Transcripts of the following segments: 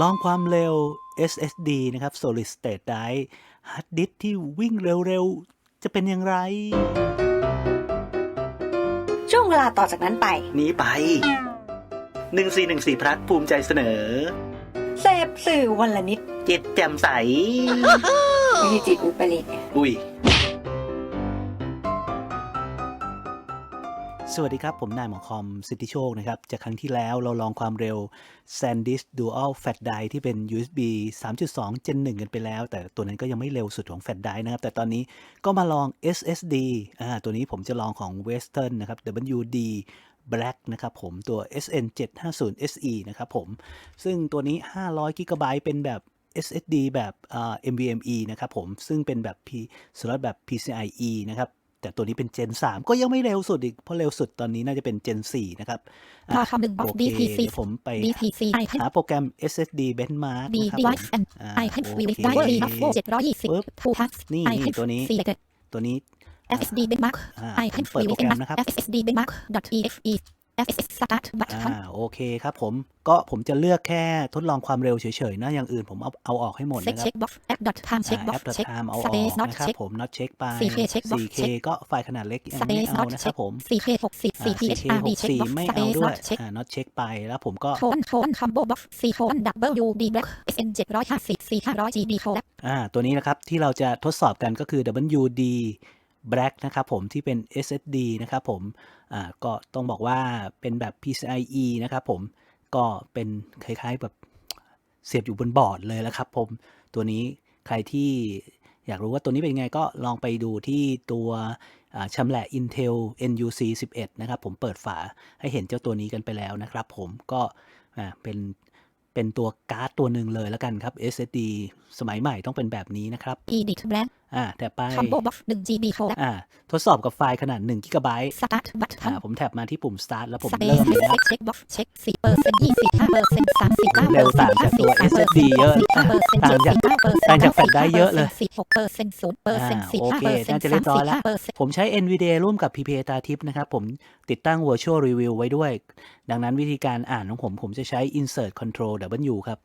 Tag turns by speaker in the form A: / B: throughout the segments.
A: ลองความเร็ว SSD นะครับ Solid State Drive ฮาร์ดดิสก์ที่วิ่งเร็ว ๆ จะเป็นอย่างไร
B: ช่วงเวลาต่อจากนั้นไป
A: นี้ไป 1414พลัดภูมิใจเสนอ
B: เสพสื่อวันละนิด
A: จิตแจ่มใส
B: ไม่ใช่จิตอุปริตไง
A: อุ้ย สวัสดีครับ ผมนายหมอคอมสิทธิโชคนะครับ จากครั้งที่แล้วเราลองความเร็ว SanDisk Dual Fat Drive ที่เป็น USB 3.2 Gen 1 กันไปแล้ว แต่ตัวนั้นก็ยังไม่เร็วสุดของ Fat Drive นะครับ แต่ตอนนี้ก็มาลอง SSD อ่าตัวนี้ผมจะลองของ Western นะครับ WD Black นะครับผมตัว SN 750 SE นะครับผม ซึ่งตัวนี้ 500 g b เป็นแบบ SSD แบบอ่า NVMe นะครับผม ซึ่งเป็นแบบ P สล็อตแบบ PCIe นะครับ แต่ตัวนี้เป็น Gen 3 ก็ยังไม่เร็วสุดอีก เพราะเร็วสุดตอนนี้น่าจะเป็น Gen 4 นะครับอะ
C: พอคำหนึ่ง
A: โอ
C: of
A: เค
C: DPC
A: เดี๋ยวผมไป
C: DPC
A: หาโปรแกรม SSD benchmark
C: D
A: นะครับผม
C: device and
A: อ่า
C: I can
A: โอ
C: feel it
A: เค
C: diary of
A: ปึ๊บ
C: 720 two paths
A: นี่
C: I
A: นี่
C: can
A: ตัวนี้
C: selected
A: ตัวนี้
C: FSD benchmark
A: อ่า
C: I
A: ผ
C: can
A: มเปิด
C: feel
A: โปร
C: it
A: แกร
C: in
A: มนะครับ
C: FSD benchmark .exe FSS start
A: อ่า
C: button
A: โอเคครับผมก็ผมจะเลือกแค่ทดลองความเร็วเฉยๆนะอย่างอื่นผมเอาเอาออกให้หมด
C: check
A: นะครับ
C: checkbox app dot time
A: แอ
C: checkbox
A: ป
C: check
A: time เอาออก
C: space not
A: นะครับ
C: check
A: ผม not check ไป
C: 4K
A: checkbox4K
C: check
A: ก็ไฟล์ขนาดเล็กยังไม่
C: space
A: เอา
C: not
A: นะครับ
C: check
A: ผม
C: 4K 60
A: อ่า
C: CP
A: 4K
C: HRD
A: 64
C: checkbox
A: ไม่เอา
C: space
A: ด้วย
C: not check
A: อ่า not check ไปแล้วผมก็
C: โคนโคน combo box C โคน WD black SN 750 C 500 GB โคน
A: อ่าตัวนี้นะครับที่เราจะทดสอบกันก็คือ WD Black นะครับผมที่เป็น SSD นะครับผมก็ต้องบอกว่าเป็นแบบ PCIe นะครับผมก็เป็นคล้ายๆแบบเสียบอยู่บนบอร์ดเลยแล้วครับผมตัวนี้ใครที่อยากรู้ว่าตัวนี้เป็นยังไงก็ลองไปดูที่ตัวอ่าชำแหละ Intel NUC 11 นะครับผมเปิดฝาให้เห็นเจ้าตัวนี้กันไปแล้วนะครับผมก็เป็นเป็นตัวการ์ดตัวหนึ่งเลยแล้วกันครับ SSD สมัยใหม่ต้องเป็นแบบนี้นะครับ
C: edit black
A: อ่าแต่ไป
C: combo box 1 GB โคน
A: อ่าทดสอบกับไฟล์ขนาด1 g b
C: start
A: อ่า
C: button
A: ผมแท็บมาที่ปุ่ม start แล้วผม
C: space
A: เริ่มเลยนะ
C: check checkbox check 4เปอร์เซ็นต์25เปอร์เซ็นต์39
A: เร็วต่างจากตัว SSD เยอะอะต่างจากต่างจากแฟลชไดรฟ์เยอะเลย
C: 16เปอร์เซ็นต์0เปอร์เซ็นต์
A: อ่าโอ
C: 45
A: เค
C: เปอร์เซ็น
A: น่า
C: ต์
A: จะเรียบร้อยแล้ว
C: 35เปอร์เซ็นต์
A: ผมใช้ NVIDIA ร่วมกับ PPA ตาทิพย์นะครับผมติดตั้ง Virtual Review ไว้ด้วย ดังนั้นวิธีการอ่านของผมผมจะใช้ Insert Control W ครับ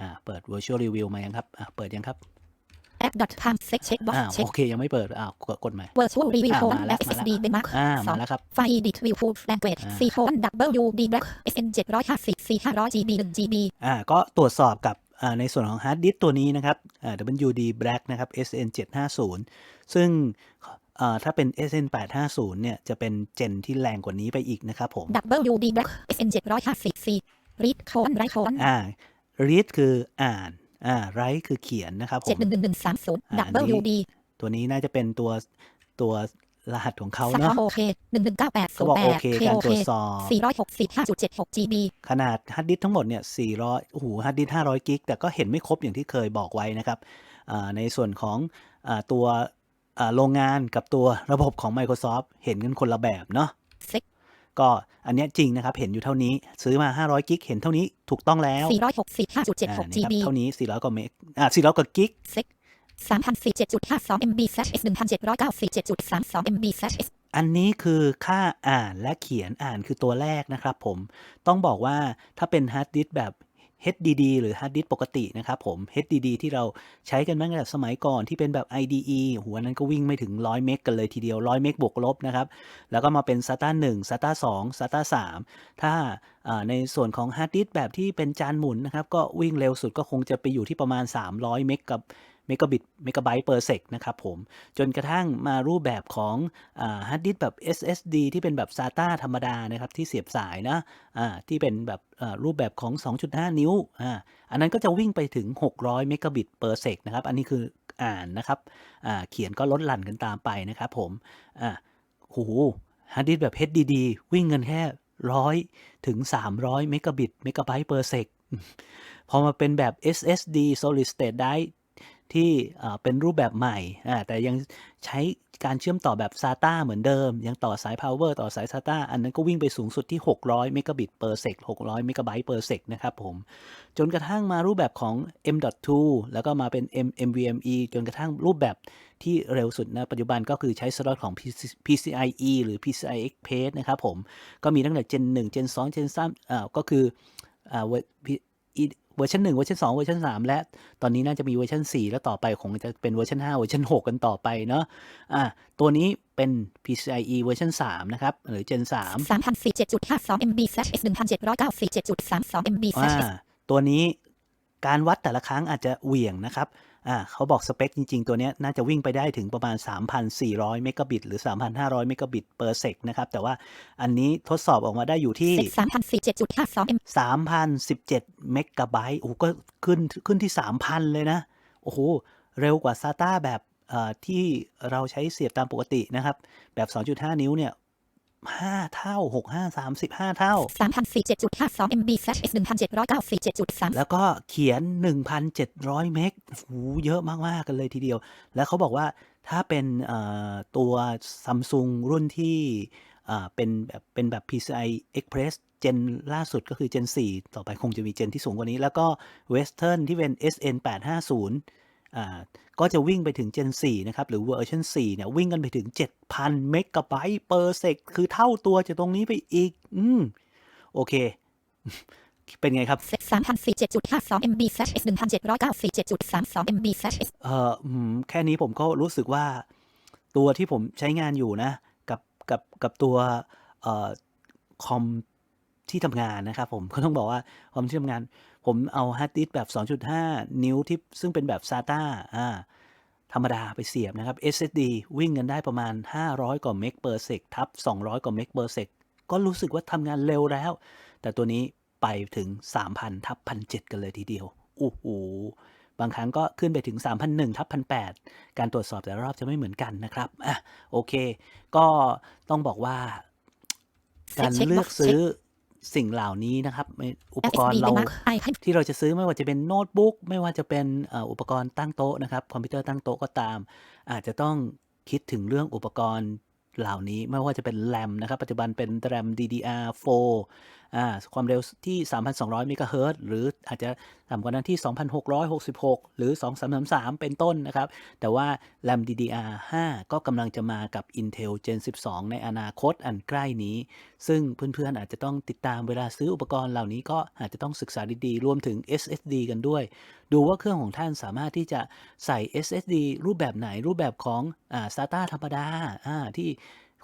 A: อ่าเปิด Virtual Review มายังครับอ่าเปิดยังครับ
C: app dot time check checkbox
A: อ่า
C: check
A: โอเค ยังไม่เปิดอ้าวกดกดใหม่
C: virtual review
A: อ่า
C: colon
A: มาแล้ว
C: SSD benchmark
A: อ่า
C: สอ
A: มางแล้วครับ
C: file edit view full language
A: อ่า
C: C colon WD black SN 750 C 500 GB 1 GB
A: อ่าก็ตรวจสอบกับอ่าในส่วนของฮาร์ดดิสก์ตัวนี้นะครับอ่า WD Black นะครับ SN 750ซึ่งอ่าถ้าเป็น SN 850เนี่ย จะเป็นเจนที่แรงกว่านี้ไปอีกนะครับผม
C: WD black SN 750 C read colon write colon
A: อ่า read คืออ่าน อ่า write คือเขียนนะครับผม
C: 71130
A: อ่าอันนี้
C: WD
A: ตัวนี้น่าจะเป็นตัวตัวรหัสของเขา
C: สกอ
A: เนาะ
C: ร์โอเค11980
A: เขาบอกโอเค
C: 8
A: การตรวจสอบ
C: 460 5.76 GB
A: ขนาดฮาร์ดดิสก์ทั้งหมดเนี่ย400โอ้โหฮาร์ดดิสก์500กิกแต่ก็เห็นไม่ครบอย่างที่เคยบอกไว้นะครับอ่าในส่วนของอาตัวอ่าโรงงานกับตัวระบบของ Microsoft เห็นกันคนละแบบเนาะ
C: Six
A: ก็อันเนี้ยจริงนะครับ เห็นอยู่เท่านี้ซื้อมา 500 กิก เห็นเท่านี้ถูกต้องแล้ว
C: 460
A: อ่า
C: 5.76
A: นี่ครับ
C: GB
A: เท่านี้ 400 กว่าเมกอ่า400 กว่ากิก
C: Six 3047.52 MB slash S 1797.32 MB slash S
A: อันนี้คือค่าอ่านและเขียนอ่านคือตัวแรกนะครับผมต้องบอกว่าถ้าเป็นฮาร์ดดิสก์แบบ HDD หรือฮาร์ดดิสก์ปกตินะครับผม HDD ที่เราใช้กันมาตั้งแต่สมัยก่อนที่เป็นแบบ IDE หัวนั้นก็วิ่งไม่ถึง 100 เมกกันเลยทีเดียว 100 เมกบวกลบนะครับ แล้วก็มาเป็น SATA 1 SATA 2 SATA 3 ถ้าอ่าในส่วนของฮาร์ดดิสก์แบบที่เป็นจานหมุนนะครับ ก็วิ่งเร็วสุดก็คงจะไปอยู่ที่ประมาณ 300 เมกกับ เมกะบิตเมกะไบต์เปอร์เซกนะครับผม จนกระทั่งมารูปแบบของฮาร์ดดิสก์แบบ SSD ที่เป็นแบบ SATA ธรรมดานะครับ ที่เสียบสายนะอ่าที่เป็นแบบรูปแบบของ 2.5 นิ้วออันนั้นก็จะวิ่งไปถึง 600 เมกะบิตเปอร์เซกนะครับ อันนี้คืออ่านนะครับเขียนก็ลดหลั่นกันตามไปนะครับผมอ่าโหฮาร์ดดิสก์แบบ HDD วิ่งเงินแค่ร้อยถึง 300 เมกะบิตเมกะไบต์เปอร์เซกพอมาเป็นแบบ SSD Solid State Drive ที่เป็นรูปแบบใหม่ แต่ยังใช้การเชื่อมต่อแบบ SATA เหมือนเดิม ยังต่อสาย power ต่อสาย SATA อันนั้นก็วิ่งไปสูงสุดที่ 600เมกะบิต per sec 600เมกะไบต์ per sec นะครับผม จนกระทั่งมารูปแบบของ M.2 แล้วก็มาเป็น M MVMe จนกระทั่งรูปแบบที่เร็วสุดนะปัจจุบันก็คือใช้สล็อตของ PC- PCIe หรือ PCI Express นะครับผม ก็มีตั้งแต่ Gen 1 Gen 2 Gen 3อ่าก็คืออ่า เวอีเวอร์ชัน1เวอร์ชัน2เวอร์ชัน3และตอนนี้น่าจะมีเวอร์ชัน4แล้วต่อไปคงจะเป็นเวอร์ชัน5เวอร์ชัน6กันต่อไปเนาะอะตัวนี้เป็น PCIe เวอร์ชัน3นะครับ หรือ Gen 3
C: 3047.52 MB slash S 1797.32 MB
A: ว่า
C: slash S
A: ตัวนี้การวัดแต่ละครั้งอาจจะเหวี่ยงนะครับ อ่าเขาบอกสเปคจริง ๆ ตัวเนี้ยน่าจะวิ่งไปได้ถึงประมาณ 3,400 เมกะบิต หรือ 3,500 เมกะบิตเปอร์เซกนะครับ แต่ว่าอันนี้ทดสอบออกมาได้อยู่ที่
C: 3047.52 MB
A: 3,017 เมกะไบต์โอ้โหก็ขึ้นขึ้นที่ 3,000 เลยนะ โอ้โห เร็วกว่า SATA แบบเอ่อที่เราใช้เสียบตามปกตินะครับ แบบ 2.5 นิ้วเนี่ย 5 เท่า 6 5 35 เท่า
C: 3047.52 MB slash S 1797.3
A: แล้วก็เขียน 1,700 เมกโอ้โหเยอะมากๆกันเลยทีเดียว แล้วเขาบอกว่าถ้าเป็นเอ่อตัว Samsung รุ่นที่อ่าเป็นแบบเป็นแบบ PCI Express เจนล่าสุดก็คือ Gen 4 ต่อไปคงจะมีเจนที่สูงกว่านี้ แล้วก็ Western ที่เป็น SN 850อ่า ก็จะวิ่งไปถึง Gen 4 นะครับ หรือเวอร์ชัน4เนี่ย วิ่งกันไปถึง 7,000 เมกะไบต์ per sec คือเท่าตัวจากตรงนี้ไปอีก อืม โอเค เป็นไงครับ
C: 3047.52 MB slash S 1797.32 MB slash S
A: เอออืมแค่นี้ผมก็รู้สึกว่า ตัวที่ผมใช้งานอยู่นะ กับกับกับตัวเอ่อคอม ที่ทำงานนะครับผมก็ต้องบอกว่าคอมที่ทำงาน ผมเอาฮาร์ดดิสก์แบบ 2.5 นิ้วที่ซึ่งเป็นแบบ SATA อ่าธรรมดาไปเสียบนะครับ SSD วิ่งกันได้ประมาณ 500 กว่าเมก per sec ทับ 200 กว่าเมก per sec ก็รู้สึกว่าทำงานเร็วแล้ว แต่ตัวนี้ไปถึง 3,000 ทับ 1,700 กันเลยทีเดียว โอ้โห บางครั้งก็ขึ้นไปถึง 3,001ทับ 1,800 การตรวจสอบแต่ละรอบจะไม่เหมือนกันนะครับ อะ โอเค ก็ต้องบอกว่า การเลือกซื้อ สิ่งเหล่านี้นะครับไม่อุปกรณ์
C: FSD
A: เรา
C: เป็นมาร์คไอให้
A: ที่เราจะซื้อไม่ว่าจะเป็นโน้ตบุ๊กไม่ว่าจะเป็นเอ่ออุปกรณ์ตั้งโต๊ะนะครับ คอมพิวเตอร์ตั้งโต๊ะก็ตาม อาจจะต้องคิดถึงเรื่องอุปกรณ์เหล่านี้ไม่ว่าจะเป็นแรมนะครับ ปัจจุบันเป็นแรม DDR4 อ่า ความเร็วที่ 3,200 เมกะเฮิรตซ์หรืออาจจะต่ำกว่านั้นที่ 2,666 หรือ 2333 เป็นต้นนะครับ แต่ว่าแรม DDR5 ก็กำลังจะมากับ Intel Gen 12 ในอนาคตอันใกล้นี้ ซึ่งเพื่อนๆ อาจจะต้องติดตามเวลาซื้ออุปกรณ์เหล่านี้ก็อาจจะต้องศึกษาดีๆ รวมถึง SSD กันด้วย ดูว่าเครื่องของท่านสามารถที่จะใส่ SSD รูปแบบไหนรูปแบบของอ่า SATA ธรรมดาที่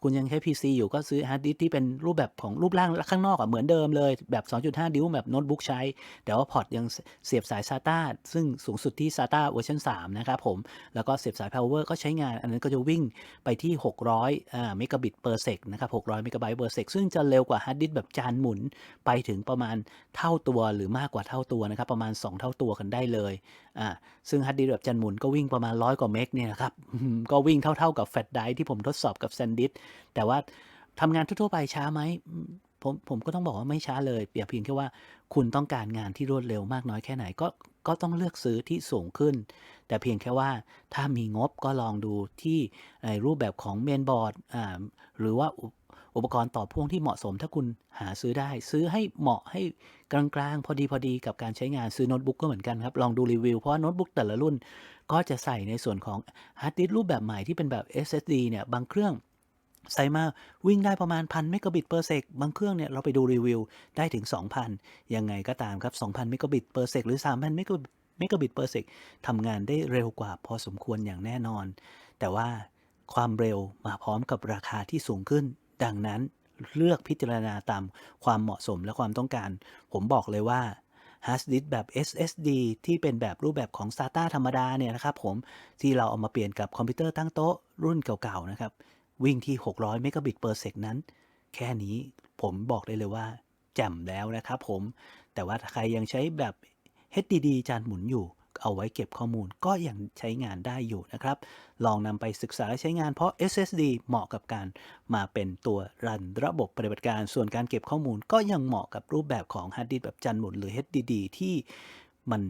A: คุณยังใช้ PC อยู่ก็ซื้อฮาร์ดดิสที่เป็นรูปแบบของรูปร่างข้างนอกอะเหมือนเดิมเลย แบบ 2.5 ดิวแบบโน้ตบุ๊กใช้ แต่ว่าพอร์ตยังเสียบสาย SATA ซึ่งสูงสุดที่ SATA เวอร์ชัน3นะครับผม แล้วก็เสียบสาย power ก็ใช้งาน อันนั้นก็จะวิ่งไปที่ 600อ่าเมกะบิต per sec นะครับ600เมกะไบต์ per sec ซึ่งจะเร็วกว่าฮาร์ดดิสแบบจานหมุนไปถึงประมาณเท่าตัวหรือมากกว่าเท่าตัวนะครับประมาณ 2 เท่าตัวกันได้เลยอ่าซึ่งฮาร์ดดิสแบบจานหมุนก็วิ่งประมาณ100กว่าเมกเนี่ยนะครับก็วิ่งเท่าๆกับแฟลชไดรฟ์ที่ผมทดสอบกับ SanDisk แต่ว่าทำงานทั่วไปช้าไหมผมผมก็ต้องบอกว่าไม่ช้าเลยเปรียบเพียงแค่ว่าคุณต้องการงานที่รวดเร็วมากน้อยแค่ไหนก็ก็ต้องเลือกซื้อที่สูงขึ้น แต่เพียงแค่ว่าถ้ามีงบก็ลองดูที่ในรูปแบบของเมนบอร์ดหรือว่าอุปกรณ์ต่อพ่วงที่เหมาะสมถ้าคุณหาซื้อได้ ซื้อให้เหมาะให้กลางๆ พอดีพอดีกับการใช้งานซื้อโน้ตบุ๊กก็เหมือนกันครับ ลองดูรีวิว เพราะโน้ตบุ๊กแต่ละรุ่น ก็จะใส่ในส่วนของฮาร์ดดิสก์รูปแบบใหม่ที่เป็นแบบ SSD เนี่ยบางเครื่อง ใส่มาวิ่งได้ประมาณพันเมกะบิตเปอร์เซกบางเครื่องเนี่ยเราไปดูรีวิวได้ถึง 2,000 ยังไงก็ตามครับ 2,000 เมกะบิตเปอร์เซกหรือ 3,000 เมกะเมกะบิตเปอร์เซกทำงานได้เร็วกว่าพอสมควรอย่างแน่นอน แต่ว่าความเร็วมาพร้อมกับราคาที่สูงขึ้น ดังนั้นเลือกพิจารณาตามความเหมาะสมและความต้องการ ผมบอกเลยว่าฮาร์ดดิสก์แบบ SSD ที่เป็นแบบรูปแบบของ SATA ธรรมดาเนี่ยนะครับผมที่เราเอามาเปลี่ยนกับคอมพิวเตอร์ตั้งโต๊ะรุ่นเก่าๆนะครับ วิ่งที่ 600 เมกะบิตเปอร์เซกนั้น แค่นี้ผมบอกได้เลยว่าแจ่มแล้วนะครับผม แต่ว่าใครยังใช้แบบ HDD จานหมุนอยู่ เอาไว้เก็บข้อมูลก็ยังใช้งานได้อยู่นะครับ ลองนำไปศึกษาและใช้งานเพราะ SSD เหมาะกับการมาเป็นตัวรันระบบปฏิบัติการ ส่วนการเก็บข้อมูลก็ยังเหมาะกับรูปแบบของฮาร์ดดิสก์แบบจานหมุนหรือ HDD ที่มัน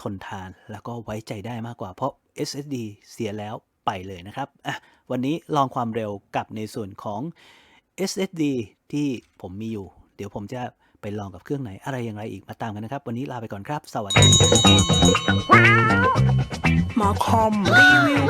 A: ทนทานแล้วก็ไว้ใจได้มากกว่าเพราะ SSD เสียแล้ว ไปเลยนะครับอะวันนี้ลองความเร็วกับในส่วนของ SSD ที่ผมมีอยู่ เดี๋ยวผมจะไปลองกับเครื่องไหนอะไรอย่างไรอีกมาตามกันนะครับ วันนี้ลาไปก่อนครับ สวัสดีครับ
D: มาคอมรีวิว